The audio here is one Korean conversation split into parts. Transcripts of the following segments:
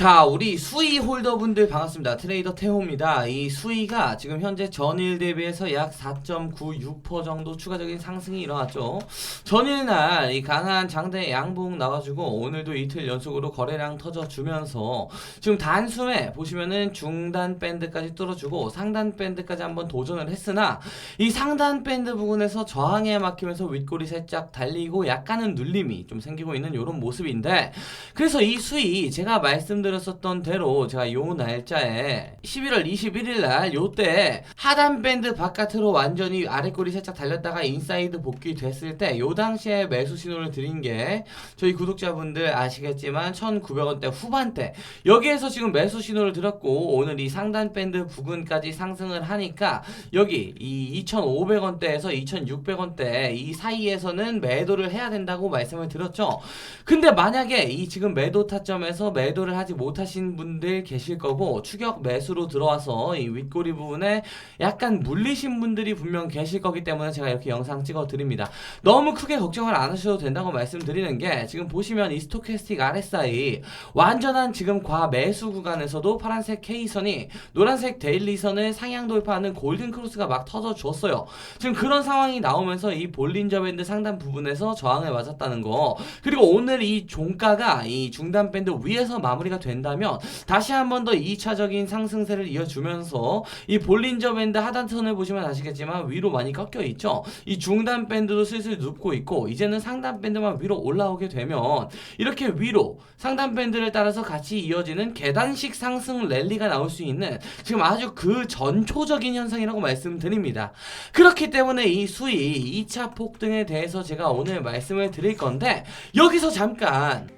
자, 우리 수위 홀더분들 반갑습니다. 트레이더 태호입니다. 이 수위가 지금 현재 전일 대비해서 약 4.96% 정도 추가적인 상승이 일어났죠. 전일날 이 강한 장대 양봉 나와주고 오늘도 이틀 연속으로 거래량 터져주면서 지금 단숨에 보시면은 중단 밴드까지 뚫어주고 상단 밴드까지 한번 도전을 했으나 이 상단 밴드 부분에서 저항에 막히면서 윗골이 살짝 달리고 약간은 눌림이 좀 생기고 있는 이런 모습인데 그래서 이 수위 제가 말씀드 렸었던 대로 제가 요 날짜에 11월 21일 날 요때 하단 밴드 바깥으로 완전히 아래골이 살짝 달렸다가 인사이드 복귀 됐을 때 요 당시에 매수 신호를 드린 게 저희 구독자분들 아시겠지만 1,900원대 후반대 여기에서 지금 매수 신호를 드렸고 오늘 이 상단 밴드 부근까지 상승을 하니까 여기 이 2,500원대에서 2,600원대 이 사이에서는 매도를 해야 된다고 말씀을 드렸죠. 근데 만약에 이 지금 매도 타점에서 매도를 하지 못하신 분들 계실 거고 추격 매수로 들어와서 이 윗꼬리 부분에 약간 물리신 분들이 분명 계실 거기 때문에 제가 이렇게 영상 찍어 드립니다. 너무 크게 걱정을 안 하셔도 된다고 말씀드리는 게 지금 보시면 이 스토캐스틱 RSI 완전한 지금 과 매수 구간에서도 파란색 K선이 노란색 데일리선을 상향 돌파하는 골든 크로스가 막 터져 줬어요. 지금 그런 상황이 나오면서 이 볼린저 밴드 상단 부분에서 저항을 맞았다는 거. 그리고 오늘 이 종가가 이 중단 밴드 위에서 마무리가 된다면 다시 한 번 더 2차적인 상승세를 이어주면서 이 볼린저 밴드 하단선을 보시면 아시겠지만 위로 많이 꺾여 있죠. 이 중단 밴드도 슬슬 눕고 있고 이제는 상단 밴드만 위로 올라오게 되면 이렇게 위로 상단 밴드를 따라서 같이 이어지는 계단식 상승 랠리가 나올 수 있는 지금 아주 그 전초적인 현상이라고 말씀드립니다. 그렇기 때문에 이 수위 2차 폭등에 대해서 제가 오늘 말씀을 드릴 건데 여기서 잠깐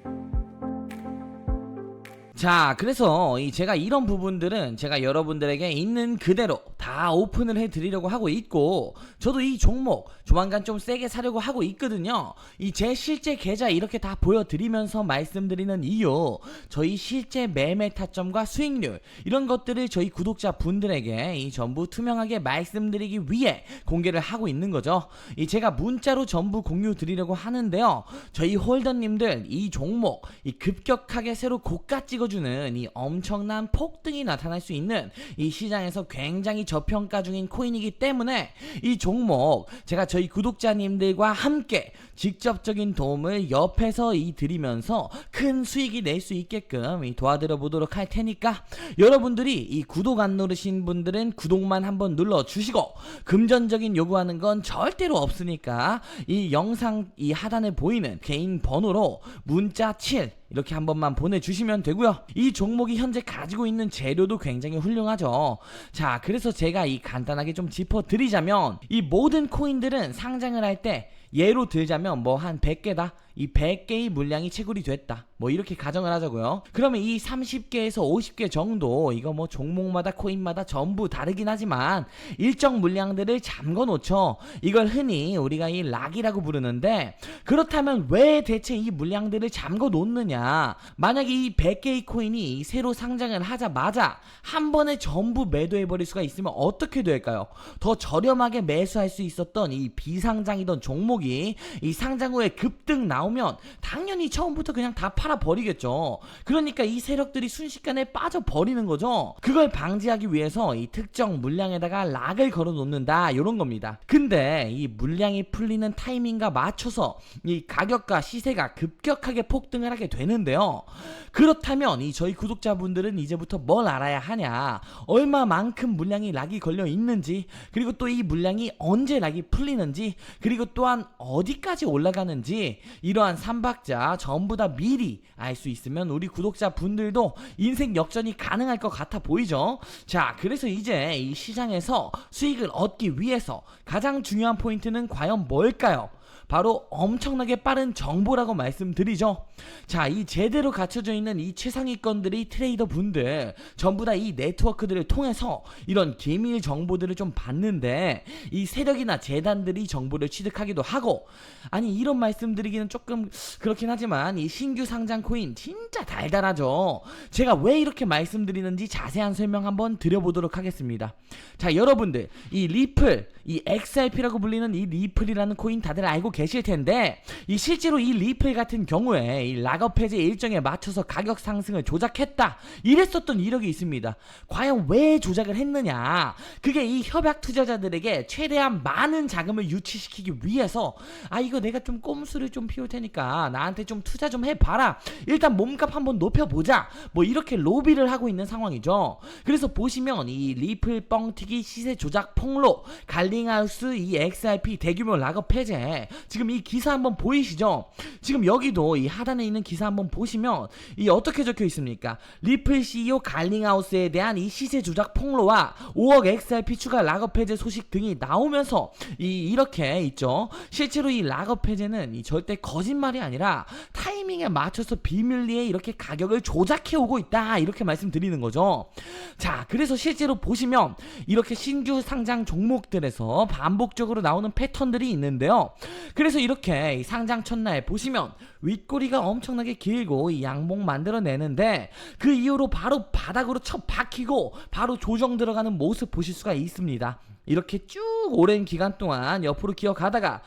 자, 그래서 이 제가 이런 부분들은 제가 여러분들에게 있는 그대로 다 오픈을 해 드리려고 하고 있고 저도 이 종목 조만간 좀 세게 사려고 하고 있거든요. 이 제 실제 계좌 이렇게 다 보여 드리면서 말씀드리는 이유 저희 실제 매매 타점과 수익률 이런 것들을 저희 구독자 분들에게 이 전부 투명하게 말씀드리기 위해 공개를 하고 있는 거죠. 이 제가 문자로 전부 공유 드리려고 하는데요. 저희 홀더 님들 이 종목 이 급격하게 새로 고가 찍어 주는 이 엄청난 폭등이 나타날 수 있는 이 시장에서 굉장히 저평가 중인 코인이기 때문에 이 종목 제가 저희 구독자님들과 함께 직접적인 도움을 옆에서 이 드리면서 큰 수익이 낼 수 있게끔 이 도와드려 보도록 할 테니까 여러분들이 이 구독 안 누르신 분들은 구독만 한번 눌러 주시고 금전적인 요구하는 건 절대로 없으니까 이 영상 이 하단에 보이는 개인 번호로 문자 7 이렇게 한 번만 보내주시면 되고요. 이 종목이 현재 가지고 있는 재료도 굉장히 훌륭하죠. 자, 그래서 제가 이 간단하게 좀 짚어드리자면 이 모든 코인들은 상장을 할때 예로 들자면 뭐 한 100개다. 이 100개의 물량이 채굴이 됐다. 뭐 이렇게 가정을 하자고요. 그러면 이 30개에서 50개 정도 이거 뭐 종목마다 코인마다 전부 다르긴 하지만 일정 물량들을 잠궈 놓죠. 이걸 흔히 우리가 이 락이라고 부르는데 그렇다면 왜 대체 이 물량들을 잠궈 놓느냐? 만약에 이 100개의 코인이 새로 상장을 하자마자 한 번에 전부 매도해 버릴 수가 있으면 어떻게 될까요? 더 저렴하게 매수할 수 있었던 이 비상장이던 종목이 이 상장 후에 급등 나오면 당연히 처음부터 그냥 다 팔아 버리겠죠. 그러니까 이 세력들이 순식간에 빠져 버리는 거죠. 그걸 방지하기 위해서 이 특정 물량에다가 락을 걸어 놓는다 이런 겁니다. 근데 이 물량이 풀리는 타이밍과 맞춰서 이 가격과 시세가 급격하게 폭등을 하게 되는데요. 그렇다면 이 저희 구독자분들은 이제부터 뭘 알아야 하냐? 얼마만큼 물량이 락이 걸려 있는지, 그리고 또 이 물량이 언제 락이 풀리는지, 그리고 또한 어디까지 올라가는지 이러한 삼박자 전부 다 미리 알 수 있으면 우리 구독자 분들도 인생 역전이 가능할 것 같아 보이죠? 자, 그래서 이제 이 시장에서 수익을 얻기 위해서 가장 중요한 포인트는 과연 뭘까요? 바로 엄청나게 빠른 정보라고 말씀드리죠. 자, 이 제대로 갖춰져 있는 이 최상위권들이 트레이더 분들 전부 다 이 네트워크들을 통해서 이런 기밀 정보들을 좀 받는데 이 세력이나 재단들이 정보를 취득하기도 하고 아니 이런 말씀드리기는 조금 그렇긴 하지만 이 신규 상장 코인 진짜 달달하죠. 제가 왜 이렇게 말씀드리는지 자세한 설명 한번 드려보도록 하겠습니다. 자, 여러분들 이 리플 이 XRP라고 불리는 이 리플이라는 코인 다들 알고 계시죠? 계실 텐데 이 실제로 이 리플 같은 경우에 이 락업 해제 일정에 맞춰서 가격 상승을 조작했다 이랬었던 이력이 있습니다. 과연 왜 조작을 했느냐? 그게 이 협약 투자자들에게 최대한 많은 자금을 유치시키기 위해서 아 이거 내가 좀 꼼수를 좀 피울 테니까 나한테 좀 투자 좀 해봐라. 일단 몸값 한번 높여보자. 뭐 이렇게 로비를 하고 있는 상황이죠. 그래서 보시면 이 리플 뻥튀기 시세 조작 폭로 갈링하우스 이 XRP 대규모 락업 해제 지금 이 기사 한번 보이시죠? 지금 여기도 이 하단에 있는 기사 한번 보시면 이 어떻게 적혀 있습니까? 리플 CEO 갈링하우스에 대한 이 시세 조작 폭로와 5억 XRP 추가 락업 해제 소식 등이 나오면서 이 이렇게 있죠. 실제로 이 락업 해제는 이 절대 거짓말이 아니라 타 이밍에 맞춰서 비밀리에 이렇게 가격을 조작해 오고 있다 이렇게 말씀드리는 거죠. 자, 그래서 실제로 보시면 이렇게 신규 상장 종목들에서 반복적으로 나오는 패턴들이 있는데요. 그래서 이렇게 이 상장 첫날 보시면 윗꼬리가 엄청나게 길고 이 양봉 만들어내는데 그 이후로 바로 바닥으로 쳐 박히고 바로 조정 들어가는 모습 보실 수가 있습니다. 이렇게 쭉 오랜 기간 동안 옆으로 기어가다가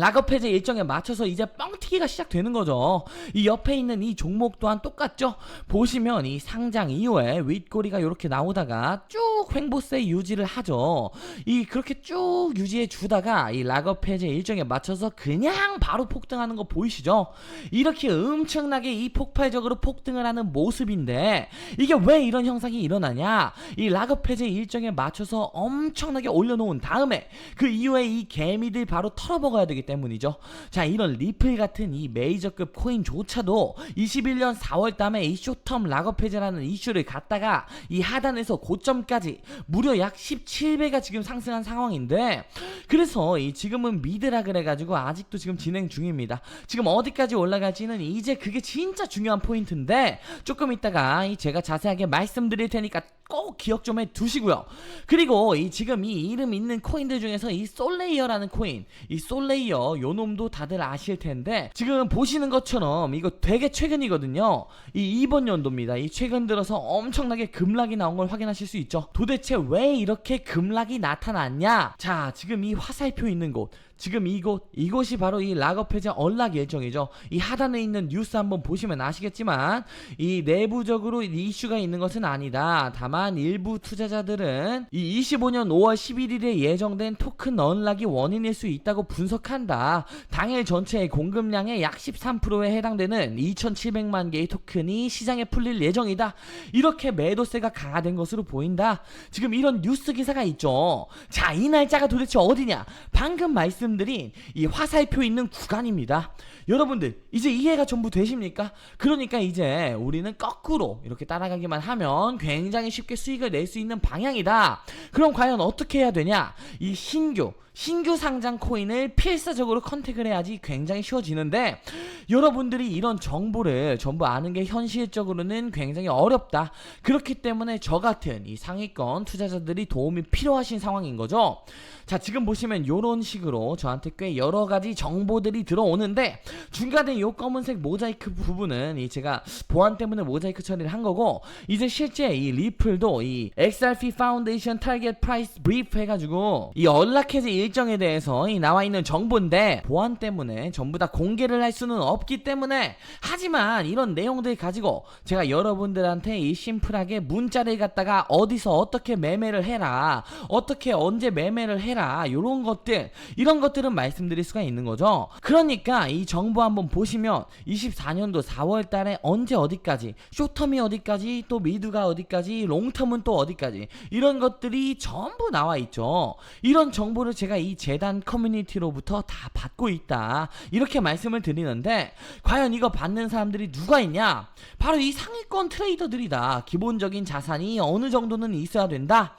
락업 해제 일정에 맞춰서 이제 뻥튀기가 시작되는 거죠. 이 옆에 있는 이 종목 또한 똑같죠. 보시면 이 상장 이후에 윗꼬리가 이렇게 나오다가 쭉 횡보세 유지를 하죠. 이 그렇게 쭉 유지해 주다가 이 락업 해제 일정에 맞춰서 그냥 바로 폭등하는 거 보이시죠? 이렇게 엄청나게 이 폭발적으로 폭등을 하는 모습인데 이게 왜 이런 현상이 일어나냐? 이 락업 해제 일정에 맞춰서 엄청나게 올려놓은 다음에 그 이후에 이 개미들 바로 털어먹어야 되기 때문 이죠. 자, 이런 리플 같은 이 메이저급 코인조차도 21년 4월 달에 이 쇼텀 락업 해제라는 이슈를 갖다가 이 하단에서 고점까지 무려 약 17배가 지금 상승한 상황인데 그래서 이 지금은 미드라 그래가지고 아직도 지금 진행 중입니다. 지금 어디까지 올라갈지는 이제 그게 진짜 중요한 포인트인데 조금 이따가 이 제가 자세하게 말씀드릴 테니까 꼭 기억 좀 해 두시고요. 그리고 이 지금 이 이름 있는 코인들 중에서 이 솔레이어라는 코인, 이 솔레이어 요 놈도 다들 아실 텐데 지금 보시는 것처럼 이거 되게 최근이거든요. 이 이번 연도입니다. 이 최근 들어서 엄청나게 급락이 나온 걸 확인하실 수 있죠. 도대체 왜 이렇게 급락이 나타났냐? 자, 지금 이 화살표 있는 곳 지금 이곳 이곳이 바로 이 락업 해제 언락 예정이죠. 이 하단에 있는 뉴스 한번 보시면 아시겠지만 이 내부적으로 이 이슈가 있는 것은 아니다. 다만 일부 투자자들은 이 25년 5월 11일에 예정된 토큰 언락이 원인일 수 있다고 분석한다. 당일 전체의 공급량의 약 13%에 해당되는 2,700만 개의 토큰이 시장에 풀릴 예정이다. 이렇게 매도세가 강화된 것으로 보인다. 지금 이런 뉴스 기사가 있죠. 자, 이 날짜가 도대체 어디냐? 방금 말씀 말씀드린 이 화살표 있는 구간입니다. 여러분들 이제 이해가 전부 되십니까? 그러니까 이제 우리는 거꾸로 이렇게 따라가기만 하면 굉장히 쉽게 수익을 낼 수 있는 방향이다. 그럼 과연 어떻게 해야 되냐? 이 신규 신규 상장 코인을 필사적으로 컨택을 해야지 굉장히 쉬워지는데 여러분들이 이런 정보를 전부 아는 게 현실적으로는 굉장히 어렵다. 그렇기 때문에 저 같은 이 상위권 투자자들이 도움이 필요하신 상황인 거죠. 자, 지금 보시면 이런 식으로 저한테 꽤 여러 가지 정보들이 들어오는데 중간에 이 검은색 모자이크 부분은 이 제가 보안 때문에 모자이크 처리를 한 거고 이제 실제 이 리플 도 이 XRP 파운데이션 타겟 프라이스 브리프 해가지고 이 언락해제 일정에 대해서 이 나와 있는 정보인데 보안 때문에 전부 다 공개를 할 수는 없기 때문에 하지만 이런 내용들 가지고 제가 여러분들한테 이 심플하게 문자를 갖다가 어디서 어떻게 매매를 해라 어떻게 언제 매매를 해라 이런 것들 이런 것들은 말씀드릴 수가 있는 거죠. 그러니까 이 정보 한번 보시면 24년도 4월 달에 언제 어디까지 쇼텀이 어디까지 또 미드가 어디까지 롱 텀은 또 어디까지? 이런 것들이 전부 나와 있죠. 이런 정보를 제가 이 재단 커뮤니티로부터 다 받고 있다. 이렇게 말씀을 드리는데 과연 이거 받는 사람들이 누가 있냐? 바로 이 상위권 트레이더들이다. 기본적인 자산이 어느 정도는 있어야 된다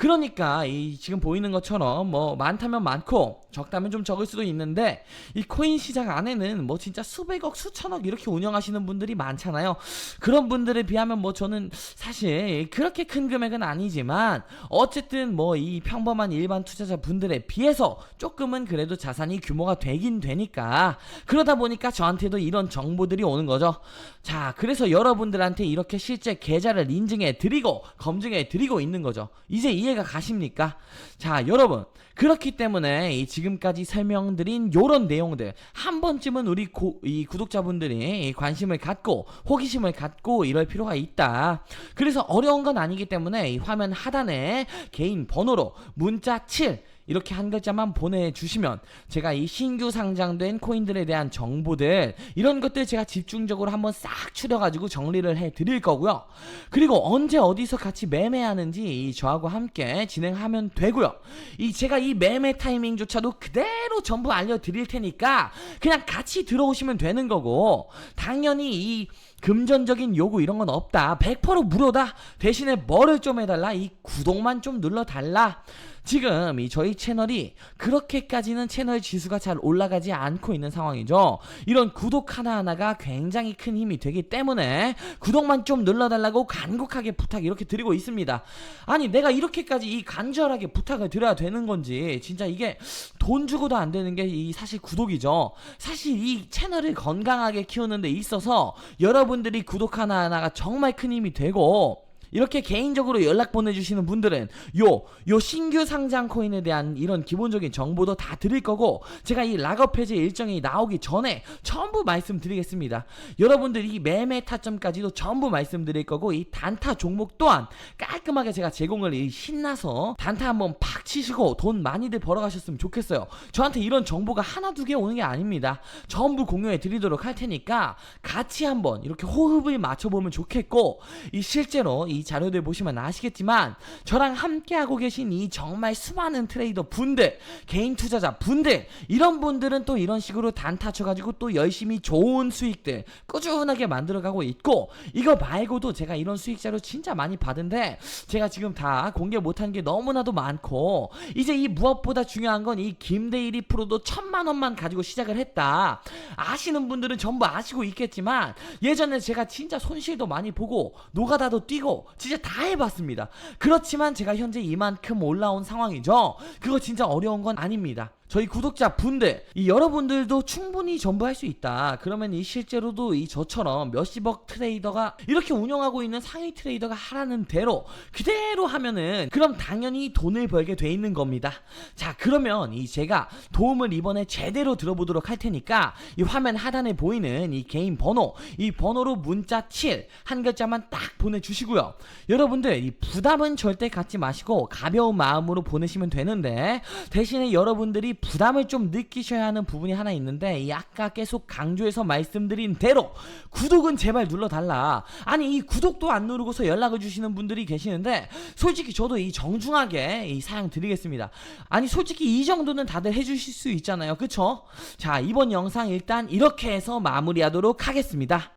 그러니까 이 지금 보이는 것처럼 뭐 많다면 많고 적다면 좀 적을 수도 있는데 이 코인 시장 안에는 뭐 진짜 수백억 수천억 이렇게 운영하시는 분들이 많잖아요. 그런 분들에 비하면 뭐 저는 사실 그렇게 큰 금액은 아니지만 어쨌든 뭐 이 평범한 일반 투자자 분들에 비해서 조금은 그래도 자산이 규모가 되긴 되니까 그러다 보니까 저한테도 이런 정보들이 오는 거죠. 자, 그래서 여러분들한테 이렇게 실제 계좌를 인증해 드리고 검증해 드리고 있는 거죠. 이제 이해 가 가십니까? 자, 여러분. 그렇기 때문에 이 지금까지 설명드린 요런 내용들 한 번쯤은 우리 고- 이 구독자분들이 이 관심을 갖고 호기심을 갖고 이럴 필요가 있다. 그래서 어려운 건 아니기 때문에 이 화면 하단에 개인 번호로 문자 7 이렇게 한 글자만 보내주시면 제가 이 신규 상장된 코인들에 대한 정보들 이런 것들 제가 집중적으로 한번 싹 추려가지고 정리를 해 드릴 거고요. 그리고 언제 어디서 같이 매매하는지 이 저하고 함께 진행하면 되고요. 이 제가 이 매매 타이밍조차도 그대로 전부 알려드릴 테니까 그냥 같이 들어오시면 되는 거고 당연히 이 금전적인 요구 이런 건 없다. 100% 무료다. 대신에 뭐를 좀 해달라. 이 구독만 좀 눌러달라. 지금 이 저희 채널이 그렇게까지는 채널 지수가 잘 올라가지 않고 있는 상황이죠. 이런 구독 하나하나가 굉장히 큰 힘이 되기 때문에 구독만 좀 눌러달라고 간곡하게 부탁 이렇게 드리고 있습니다. 아니 내가 이렇게까지 이 간절하게 부탁을 드려야 되는 건지 진짜 이게 돈 주고도 안 되는 게 이 사실 구독이죠. 사실 이 채널을 건강하게 키우는 데 있어서 여러분들이 구독 하나하나가 정말 큰 힘이 되고 이렇게 개인적으로 연락 보내주시는 분들은 요, 요 신규 상장 코인에 대한 이런 기본적인 정보도 다 드릴 거고, 제가 이 락업 해제 일정이 나오기 전에 전부 말씀드리겠습니다. 여러분들 이 매매 타점까지도 전부 말씀드릴 거고, 이 단타 종목 또한 깔끔하게 제가 제공을 이 신나서 단타 한번 팍 치시고 돈 많이들 벌어가셨으면 좋겠어요. 저한테 이런 정보가 하나 두 개 오는 게 아닙니다. 전부 공유해 드리도록 할 테니까 같이 한번 이렇게 호흡을 맞춰보면 좋겠고, 이 실제로 이 자료들 보시면 아시겠지만 저랑 함께 하고 계신 이 정말 수많은 트레이더 분들, 개인 투자자 분들 이런 분들은 또 이런 식으로 단타 쳐가지고 또 열심히 좋은 수익들 꾸준하게 만들어가고 있고 이거 말고도 제가 이런 수익 자료 진짜 많이 받은데 제가 지금 다 공개 못한 게 너무나도 많고 이제 이 무엇보다 중요한 건 이 김대일이 프로도 천만 원만 가지고 시작을 했다. 아시는 분들은 전부 아시고 있겠지만 예전에 제가 진짜 손실도 많이 보고 노가다도 뛰고 진짜 다 해봤습니다. 그렇지만 제가 현재 이만큼 올라온 상황이죠. 그거 진짜 어려운 건 아닙니다. 저희 구독자 분들, 이 여러분들도 충분히 전부 할 수 있다. 그러면 이 실제로도 이 저처럼 몇십억 트레이더가 이렇게 운영하고 있는 상위 트레이더가 하라는 대로 그대로 하면은 그럼 당연히 돈을 벌게 돼 있는 겁니다. 자, 그러면 이 제가 도움을 이번에 제대로 들어보도록 할 테니까 이 화면 하단에 보이는 이 개인 번호, 이 번호로 문자 7 한 글자만 딱 보내주시고요. 여러분들 이 부담은 절대 갖지 마시고 가벼운 마음으로 보내시면 되는데 대신에 여러분들이 부담을 좀 느끼셔야 하는 부분이 하나 있는데 이 아까 계속 강조해서 말씀드린 대로 구독은 제발 눌러달라. 아니 이 구독도 안 누르고서 연락을 주시는 분들이 계시는데 솔직히 저도 이 정중하게 이 사양 드리겠습니다. 아니 솔직히 이 정도는 다들 해주실 수 있잖아요. 그쵸? 자 이번 영상 일단 이렇게 해서 마무리하도록 하겠습니다.